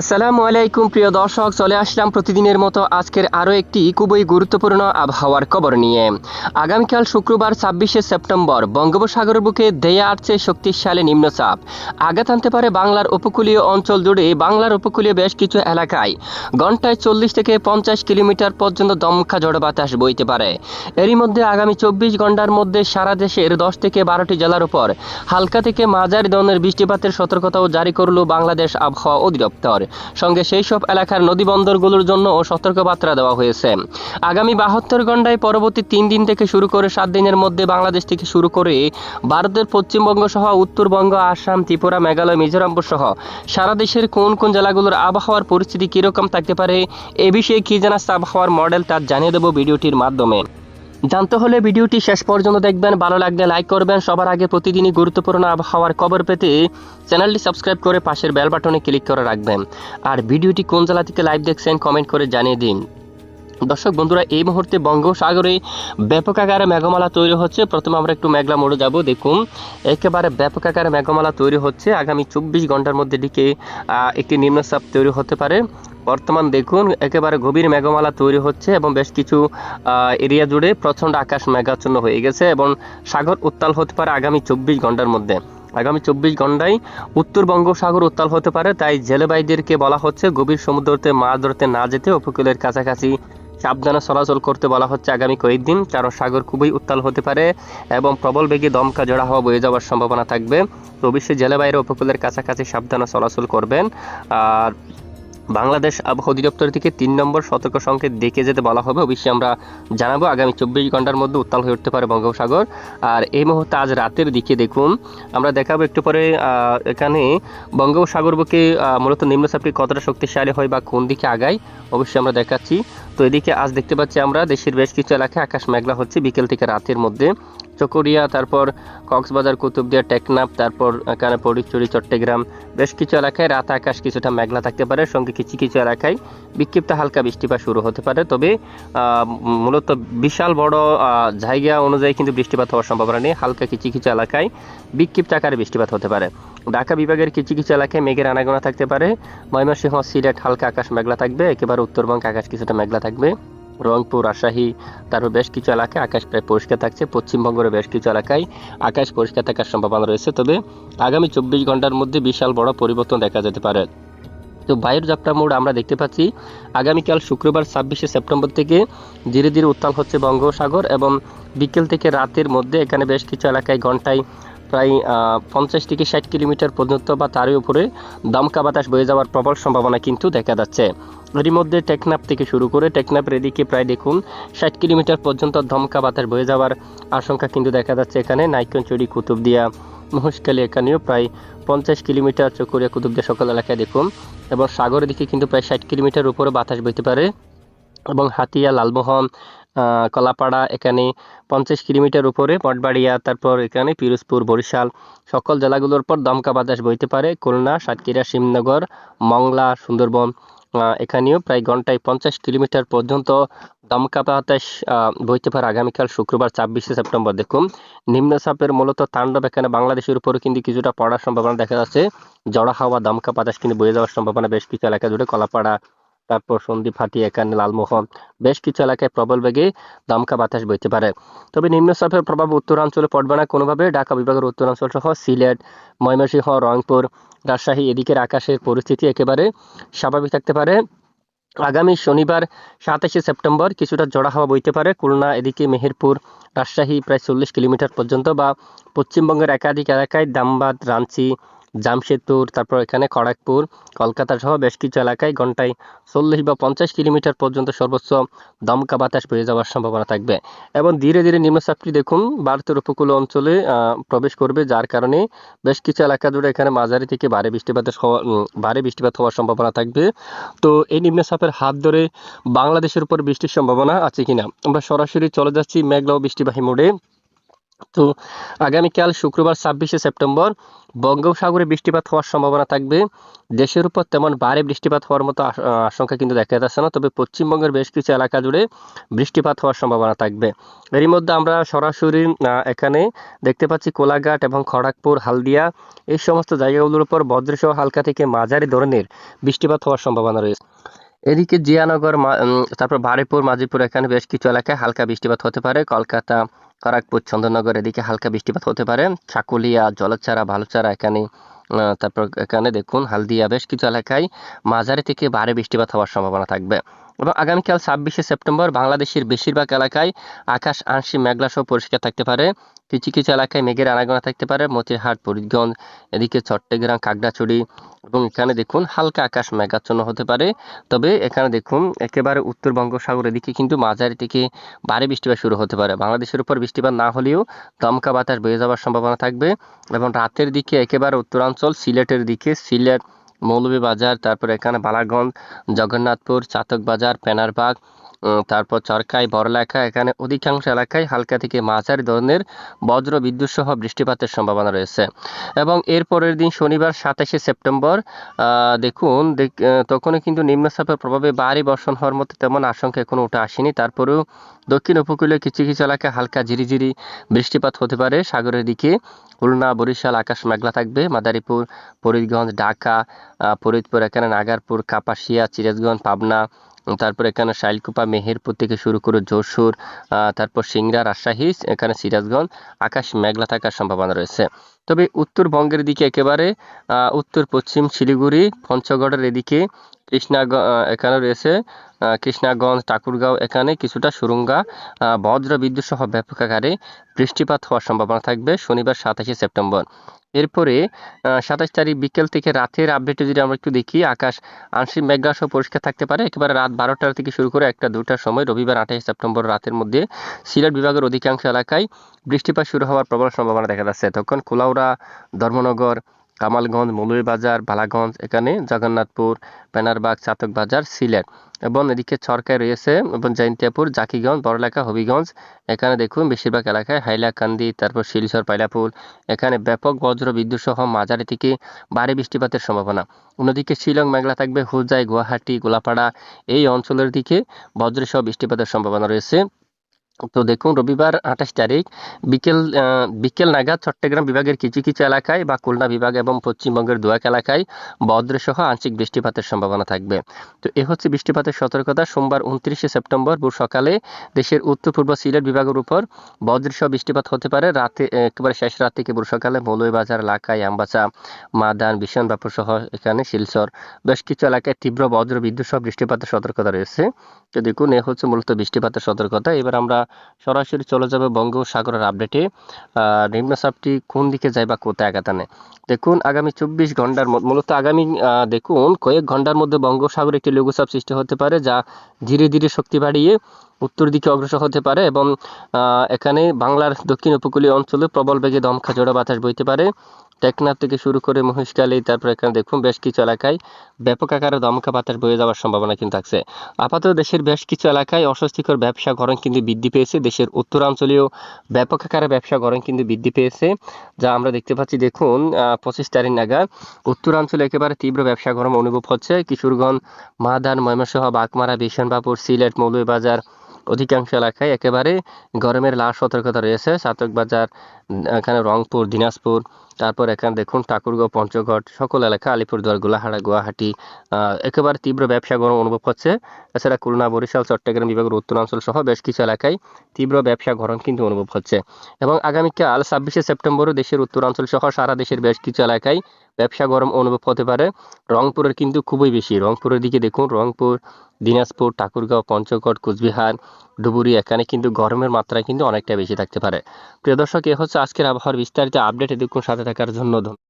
আসসালামু আলাইকুম, প্রিয় দর্শক, চলে আসলাম প্রতিদিনের মতো আজকের আরও একটি খুবই গুরুত্বপূর্ণ আবহাওয়ার খবর নিয়ে। আগামীকাল শুক্রবার ছাব্বিশে সেপ্টেম্বর, বঙ্গোপসাগরের বুকে দেয়া আসছে শক্তিশালী নিম্নচাপ। আঘাত আনতে পারে বাংলার উপকূলীয় অঞ্চল জুড়ে, বাংলার উপকূলীয় বেশ কিছু এলাকায়। ঘন্টায় চল্লিশ থেকে পঞ্চাশ কিলোমিটার পর্যন্ত দমকা ঝড় বাতাস বইতে পারে। এরই মধ্যে আগামী চব্বিশ ঘণ্টার মধ্যে সারা দেশের দশ থেকে বারোটি জেলার উপর হালকা থেকে মাঝারি ধরনের বৃষ্টিপাতের সতর্কতাও জারি করল বাংলাদেশ আবহাওয়া অধিদপ্তর। সঙ্গে সেই সব এলাকার নদীবন্দরগুলোর জন্য সতর্কবার্তা দেওয়া হয়েছে। আগামী বাহাত্তর ঘন্টায় পরবর্তী তিন দিন থেকে শুরু করে সাত দিনের মধ্যে বাংলাদেশ থেকে শুরু করে ভারতের পশ্চিমবঙ্গ সহ উত্তরবঙ্গ, আসাম, ত্রিপুরা, মেঘালয়, মিজোরাম সহ সারা দেশের কোন কোন জেলাগুলোর আবহাওয়ার পরিস্থিতি কীরকম থাকতে পারে, এ বিষয়ে কী জানাচ্ছে আবহাওয়ার মডেল তা জানিয়ে দেবো ভিডিওটির মাধ্যমে। জানতে হলে ভিডিওটি শেষ পর্যন্ত দেখবেন, ভালো লাগলে লাইক করবেন। সবার আগে প্রতিদিনই গুরুত্বপূর্ণ আবহাওয়ার খবর পেতে চ্যানেলটি সাবস্ক্রাইব করে পাশের বেল বাটনে ক্লিক করে রাখবেন। আর ভিডিওটি কোন জেলা থেকে লাইভ দেখছেন কমেন্ট করে জানিয়ে দিন। দর্শক বন্ধুরা, এই মুহূর্তে বঙ্গোসাগরে ব্যাপক আকারে মেঘমালা তৈরি হচ্ছে। প্রথমে আমরা একটু মেঘলা মোড়ে যাব, দেখুন। একেবারে ব্যাপক আকারে মেঘমালা তৈরি হচ্ছে। আগামী চব্বিশ ঘণ্টার মধ্যে দিকে একটি নিম্নচাপ তৈরি হতে পারে। বর্তমান দেখুন, একেবারে গভীর মেঘমালা তৈরি হচ্ছে এবং বেশ কিছু এরিয়া জুড়ে প্রচণ্ড আকাশ মেঘাচ্ছন্ন হয়ে গেছে এবং সাগর উত্তাল হতে পারে আগামী চব্বিশ ঘণ্টার মধ্যে। আগামী চব্বিশ ঘন্টায় উত্তর বঙ্গোসাগর উত্তাল হতে পারে, তাই জেলেবাইদেরকে বলা হচ্ছে গভীর সমুদ্রতে মাছ ধরতে না যেতে উপকূলের কাছাকাছি সাবধানে চলাচল করতে বলা হচ্ছে আগামী কয়েকদিন, কারণ সাগর খুবই উত্তাল হতে পারে এবং প্রবল বেগে দমকা জোড়া হওয়া বয়ে যাওয়ার সম্ভাবনা থাকবে। তো অবশ্যই জেলে বাইরে উপকূলের কাছাকাছি সাবধানে চলাচল করবেন। আর বাংলাদেশ আবহাওয়া অধিদপ্তর থেকে তিন নম্বর সতর্ক সংকেত দেখে যেতে বলা হবে। অবশ্যই আমরা জানাব, আগামী চব্বিশ ঘণ্টার মধ্যে উত্তাল হয়ে উঠতে পারে বঙ্গোপসাগর। আর এই মুহূর্তে আজ রাতের দিকে দেখুন, আমরা দেখাবো একটু পরে এখানে বঙ্গোপসাগর বুকে মূলত নিম্নচাপটি কতটা শক্তিশালী হয় বা কোন দিকে আগায়, অবশ্যই আমরা দেখাচ্ছি। তো এদিকে আজ দেখতে পাচ্ছি আমরা, দেশের বেশ কিছু এলাকায় আকাশ মেঘলা হচ্ছে বিকেল থেকে রাতের মধ্যে। চকরিয়া, তারপর কক্সবাজার, কুতুবদিয়া, টেকনাফ, তারপর এখানে পরিচুরি চট্টগ্রাম, বেশ কিছু এলাকায় রাত আকাশ কিছুটা মেঘলা থাকতে পারে। সঙ্গে কিছু কিছু এলাকায় বিক্ষিপ্ত হালকা বৃষ্টিপাত শুরু হতে পারে। তবে মূলত বিশাল বড় জায়গা অনুযায়ী কিন্তু বৃষ্টিপাত হওয়ার সম্ভাবনা নেই। হালকা কিছু কিছু এলাকায় বিক্ষিপ্ত আকারে বৃষ্টিপাত হতে পারে। ঢাকা বিভাগের কিছু কিছু এলাকায় মেঘের আনাগোনা থাকতে পারে। ময়মনসিংহ, সিলেট হালকা আকাশ মেঘলা থাকবে। একেবারে উত্তরবঙ্গে আকাশ কিছুটা মেঘলা থাকবে। রংপুর, রাজশাহী, তারপর বেশ কিছু এলাকায় আকাশ প্রায় পরিষ্কার থাকছে। পশ্চিমবঙ্গের বেশ কিছু এলাকায় আকাশ পরিষ্কার থাকার সম্ভাবনা রয়েছে। তবে আগামী চব্বিশ ঘণ্টার মধ্যে বিশাল বড় পরিবর্তন দেখা যেতে পারে। তো বায়ুর যাত্রা মোড় আমরা দেখতে পাচ্ছি, আগামীকাল শুক্রবার ছাব্বিশে সেপ্টেম্বর থেকে ধীরে ধীরে উত্তাল হচ্ছে বঙ্গোসাগর এবং বিকেল থেকে রাতের মধ্যে এখানে বেশ কিছু এলাকায় ঘন্টায় প্রায় পঞ্চাশ থেকে ষাট কিলোমিটার পর্যন্ত বা তারই উপরে দমকা বাতাস বয়ে যাওয়ার প্রবল সম্ভাবনা কিন্তু দেখা যাচ্ছে। এরই মধ্যে টেকনাপ থেকে শুরু করে টেকনাপের এদিকে প্রায় দেখুন, ষাট কিলোমিটার পর্যন্ত দমকা বাতাস বয়ে যাওয়ার আশঙ্কা কিন্তু দেখা যাচ্ছে এখানে। নাইকনচুরি কুতুবদিয়া, মহেশখালী এখানেও প্রায় পঞ্চাশ কিলোমিটার চকরিয়া, কুতুবদিয়া সকল এলাকায় দেখুন। এবং সাগরের দিকে কিন্তু প্রায় ষাট কিলোমিটার উপরে বাতাস বইতে পারে। এবং হাতিয়া, লালমোহন কলাপাড়া, এখানে পঞ্চাশ কিলোমিটার উপরে মঠবাড়িয়া, তারপর এখানে পিরোজপুর, বরিশাল, সকল জেলাগুলোর পর দমকা বাতাস বইতে পারে। খুলনা, সাতক্ষীরা, শিবনগর, মংলা, সুন্দরবন এখানেও প্রায় ঘন্টায় পঞ্চাশ কিলোমিটার পর্যন্ত দমকা বাতাস বইতে পারে আগামীকাল শুক্রবার, ছাব্বিশে সেপ্টেম্বর। দেখুন, নিম্নচাপের মূলত তাণ্ডব এখানে বাংলাদেশের উপরে কিন্তু কিছুটা পড়ার সম্ভাবনা দেখা যাচ্ছে। জড়া হাওয়া, দমকা বাতাস কিন্তু বয়ে যাওয়ার সম্ভাবনা বেশ কিছু এলাকা জুড়ে। কলাপাড়া তারপর সন্দ্বীপ হাটি এখানে লালমোহন বেশ কিছু এলাকায় প্রবল বেগে দমকা বাতাস বইতে পারে। তবে নিম্নচাপের প্রভাব উত্তরাঞ্চলে পড়বে না কোনোভাবে। ঢাকা বিভাগের উত্তরাঞ্চল সহ সিলেট, ময়মনসিংহ, রংপুর, রাজশাহী এদিকের আকাশের পরিস্থিতি একেবারে স্বাভাবিক থাকতে পারে। আগামী শনিবার সাতাশে সেপ্টেম্বর কিছুটা জড়া হাওয়া বইতে পারে। খুলনা এদিকে মেহেরপুর, রাজশাহী প্রায় চল্লিশ কিলোমিটার পর্যন্ত বা পশ্চিমবঙ্গের একাধিক এলাকায় দামবাদ রাঞ্চি জামশেদপুর, তারপর এখানে খড়গপুর কলকাতা সহ বেশ কিছু এলাকায় ঘন্টায় চল্লিশ বা পঞ্চাশ কিলোমিটার পর্যন্ত সর্বোচ্চ দমকা বাতাস বয়ে যাওয়ার সম্ভাবনা থাকবে। এবং ধীরে ধীরে নিম্নচাপটি দেখুন ভারতের উপকূল অঞ্চলে প্রবেশ করবে, যার কারণে বেশ কিছু এলাকা জুড়ে এখানে মাঝারি থেকে ভারী বৃষ্টিপাতের হওয়া- ভারী বৃষ্টিপাত হওয়ার সম্ভাবনা থাকবে। তো এই নিম্নচাপের হাত ধরে বাংলাদেশের উপর বৃষ্টির সম্ভাবনা আছে কিনা? আমরা সরাসরি চলে যাচ্ছি মেঘলা ও বৃষ্টিবাহী মোড়ে। তো আগামীকাল শুক্রবার ছাব্বিশে সেপ্টেম্বর বঙ্গোপসাগরে বৃষ্টিপাত হওয়ার সম্ভাবনা থাকবে। দেশের উপর তেমন ভারী বৃষ্টিপাত হওয়ার মতো আশঙ্কা কিন্তু দেখা যাচ্ছে না, তবে পশ্চিমবঙ্গের বেশ কিছু এলাকা জুড়ে বৃষ্টিপাত হওয়ার সম্ভাবনা থাকবে। এরই মধ্যে আমরা সরাসরি এখানে দেখতে পাচ্ছি কোলাঘাট এবং খড়গপুর, হালদিয়া, এই সমস্ত জায়গাগুলোর উপর বজ্রসহ হালকা থেকে মাঝারি ধরনের বৃষ্টিপাত হওয়ার সম্ভাবনা রয়েছে। এদিকে জিয়ানগর তারপর বারেপুর মাঝিপুর এখানে বেশ কিছু এলাকায় হালকা বৃষ্টিপাত হতে পারে। কলকাতা খড়গপুর চন্দননগর এদিকে হালকা বৃষ্টিপাত হতে পারে। ছাকুলিয়া জলচারা, ভালোচারা এখানে তারপর এখানে দেখুন হালদিয়া বেশ কিছু এলাকায় মাঝারি থেকে বারে বৃষ্টিপাত হওয়ার সম্ভাবনা থাকবে। এবং আগামীকাল ছাব্বিশে সেপ্টেম্বর বাংলাদেশের বেশিরভাগ এলাকায় আকাশ আংশিক মেঘলা সহ পরিষ্কার থাকতে পারে। কিছু কিছু এলাকায় মেঘের আনাগোনা থাকতে পারে। মতিরহাট ফরিদগঞ্জ এদিকে চট্টগ্রাম খাগড়াছড়ি এবং এখানে দেখুন হালকা আকাশ মেঘাচ্ছন্ন হতে পারে। তবে এখানে দেখুন একেবারে উত্তর বঙ্গোপসাগর এদিকে কিন্তু মাঝারি থেকে ভারী বৃষ্টিপাত শুরু হতে পারে। বাংলাদেশের উপর বৃষ্টিপাত না হলেও দমকা বাতাস বয়ে যাওয়ার সম্ভাবনা থাকবে এবং রাতের দিকে একেবারে উত্তরাঞ্চল, সিলেটের দিকে সিলেট, মৌলভীবাজার, তারপর এখানে বালাগঞ্জ, জগন্নাথপুর চাতক বাজার পেনারবাগ তারপর চরকাই বড়লেখা এখানে অধিকাংশ এলাকায় হালকা থেকে মাঝারি ধরনের বজ্র বিদ্যুৎ সহ বৃষ্টিপাতের সম্ভাবনা রয়েছে। এবং এর পরের দিন শনিবার সাতাশে সেপ্টেম্বর দেখুন তখনও কিন্তু নিম্নচাপের প্রভাবে ভারী বর্ষণ হওয়ার মতো তেমন আশঙ্কা এখনও উঠে আসেনি। তারপরেও দক্ষিণ উপকূলীয় কিছু কিছু এলাকায় হালকা ঝিরিঝিরি বৃষ্টিপাত হতে পারে। সাগরের দিকে খুলনা, বরিশাল, আকাশ মেঘলা থাকবে। মাদারীপুর, ফরিদগঞ্জ, ঢাকা ফরিদপুর, এখানে নাগারপুর, কাপাসিয়া চিরাজগঞ্জ পাবনা তারপর এখানে শাইলকুপা, মেহেরপুর থেকে শুরু করে যশোর তারপর সিংড়া, রাজশাহী, এখানে সিরাজগঞ্জ, আকাশ, মেঘলা থাকার সম্ভাবনা রয়েছে। তবে উত্তরবঙ্গের দিকে একেবারে উত্তর পশ্চিম শিলিগুড়ি, পঞ্চগড়ের এদিকে কৃষ্ণাগ এখানে রয়েছে কৃষ্ণাগঞ্জ, ঠাকুরগাঁও, এখানে কিছুটা সুরঙ্গা বজ্র বিদ্যুৎ সহ ব্যাপক আকারে বৃষ্টিপাত হওয়ার সম্ভাবনা থাকবে শনিবার সাতাশে সেপ্টেম্বর। এরপরে সাতাশ তারিখ বিকেল থেকে রাতের আপডেটে যদি আমরা একটু দেখি, আকাশ আংশিক মেঘলা সহ পরিষ্কার থাকতে পারে। একেবারে রাত বারোটার থেকে শুরু করে একটা দুটার সময় রবিবার আঠাশে সেপ্টেম্বর রাতের মধ্যে সিলেট বিভাগের অধিকাংশ এলাকায় বৃষ্টিপাত শুরু হওয়ার প্রবল সম্ভাবনা দেখা যাচ্ছে। তখন কুলাউড়া, ধর্মনগর কামালগঞ্জ, মৌলভীবাজার, বালাগঞ্জ, এখানে জগন্নাথপুর পেনারবাগ চাতক বাজার সিলেট এবং এদিকে ছরকায় রয়েছে এবং জৈন্তিয়াপুর জাকিগঞ্জ বড়লেখা হবিগঞ্জ। এখানে দেখুন বেশিরভাগ এলাকায় হাইলাকান্দি, তারপর শিলচর পাইলাপুর। এখানে ব্যাপক বজ্র বিদ্যুৎ সহ মাঝারি থেকে ভারী বৃষ্টিপাতের সম্ভাবনা। অন্যদিকে শিলং, মেঘলা থাকবে হুজাই গুয়াহাটি, গোলাপাড়া। এই অঞ্চলের দিকে বজ্রসহ বৃষ্টিপাতের সম্ভাবনা রয়েছে। তো দেখুন, রবিবার আঠাশ তারিখ, বিকেল বিকেল নাগাদ চট্টগ্রাম বিভাগের কিছু কিছু এলাকায় বা খুলনা বিভাগ এবং পশ্চিমবঙ্গের দু এক এলাকায় বজ্রসহ আংশিক বৃষ্টিপাতের সম্ভাবনা থাকবে। তো এ হচ্ছে বৃষ্টিপাতের সতর্কতা। সোমবার উনত্রিশে সেপ্টেম্বর ভোর সকালে দেশের উত্তর পূর্ব সিলেট বিভাগের উপর বজ্রসহ বৃষ্টিপাত হতে পারে। রাতে, একেবারে শেষ রাত থেকে ভোর সকালে মৌলভীবাজার এলাকায় আমবাসা মাদান বিশনবাপুর সহ এখানে শিলচর বেশ কিছু এলাকায় তীব্র বজ্র, বিদ্যুৎ সহ বৃষ্টিপাতের সতর্কতা রয়েছে। তো দেখুন, এ হচ্ছে মূলত বৃষ্টিপাতের সতর্কতা। এবার আমরা সরাসরি চলে যাবে বঙ্গোপসাগরের আপডেটে। নিম্নচাপটি কোন দিকে যায় বা কোথায় আঘাত আনে? দেখুন, আগামী চব্বিশ ঘণ্টার মূলত আগামী দেখুন, কয়েক ঘণ্টার মধ্যে বঙ্গোপসাগরে একটি লঘুচাপ সৃষ্টি হতে পারে, যা ধীরে ধীরে শক্তি বাড়িয়ে উত্তর দিকে অগ্রসর হতে পারে এবং এখানে বাংলার দক্ষিণ উপকূলীয় অঞ্চলে প্রবল বেগে দমকা ঝোড়ো বাতাস বইতে পারে। টেকনাফ থেকে শুরু করে মহিষকালী তারপর এখানে দেখুন বেশ কিছু এলাকায় ব্যাপক আকারে দমকা বাতাস বয়ে যাওয়ার সম্ভাবনা কিন্তু থাকছে আপাতত দেশের বেশ কিছু এলাকায় অস্বস্তিকর ব্যবসা গরম কিন্তু বৃদ্ধি পেয়েছে। দেশের উত্তরাঞ্চলীয় ব্যাপক আকারে ব্যবসা গরম কিন্তু বৃদ্ধি পেয়েছে, যা আমরা দেখতে পাচ্ছি দেখুন পঁচিশ তারিখ নাগাদ উত্তরাঞ্চলে একেবারে তীব্র ব্যবসা গরম অনুভব হচ্ছে। কিশোরগঞ্জ মাদান ময়মনসহ, বাগমারা বিশনবাপুর সিলেট, মৌলভীবাজার অধিকাংশ এলাকায় একেবারে গরমের লাল সতর্কতা রয়েছে। চাতক বাজার এখানে রংপুর দিনাজপুর তারপর এখানে দেখুন ঠাকুরগাঁও পঞ্চগড় সকল এলাকা, আলিপুরদুয়ার গোলাহাড়া গুয়াহাটি একেবারে তীব্র ব্যবসা গরম অনুভব হচ্ছে। এছাড়া খুলনা, বরিশাল, চট্টগ্রাম বিভাগের উত্তরাঞ্চল সহ বেশ কিছু এলাকায় তীব্র ব্যবসা গরম কিন্তু অনুভব হচ্ছে। এবং আগামীকাল ছাব্বিশে সেপ্টেম্বরও দেশের উত্তরাঞ্চল সহ সারা দেশের বেশ কিছু এলাকায় ব্যবসা গরম অনুভব হতে পারে। রংপুরের কিন্তু খুবই বেশি। রংপুরের দিকে দেখুন, রংপুর, দিনাজপুর, ঠাকুরগাঁও, পঞ্চগড়, কুচবিহার, ধুবুরি, এখানে কিন্তু গরমের মাত্রা কিন্তু অনেকটা বেশি থাকতে পারে। প্রিয় দর্শক, এ হচ্ছে আজকের আবহাওয়ার বিস্তারিত আপডেট। দেখুন, সাথে থাকার জন্য ধন্যবাদ।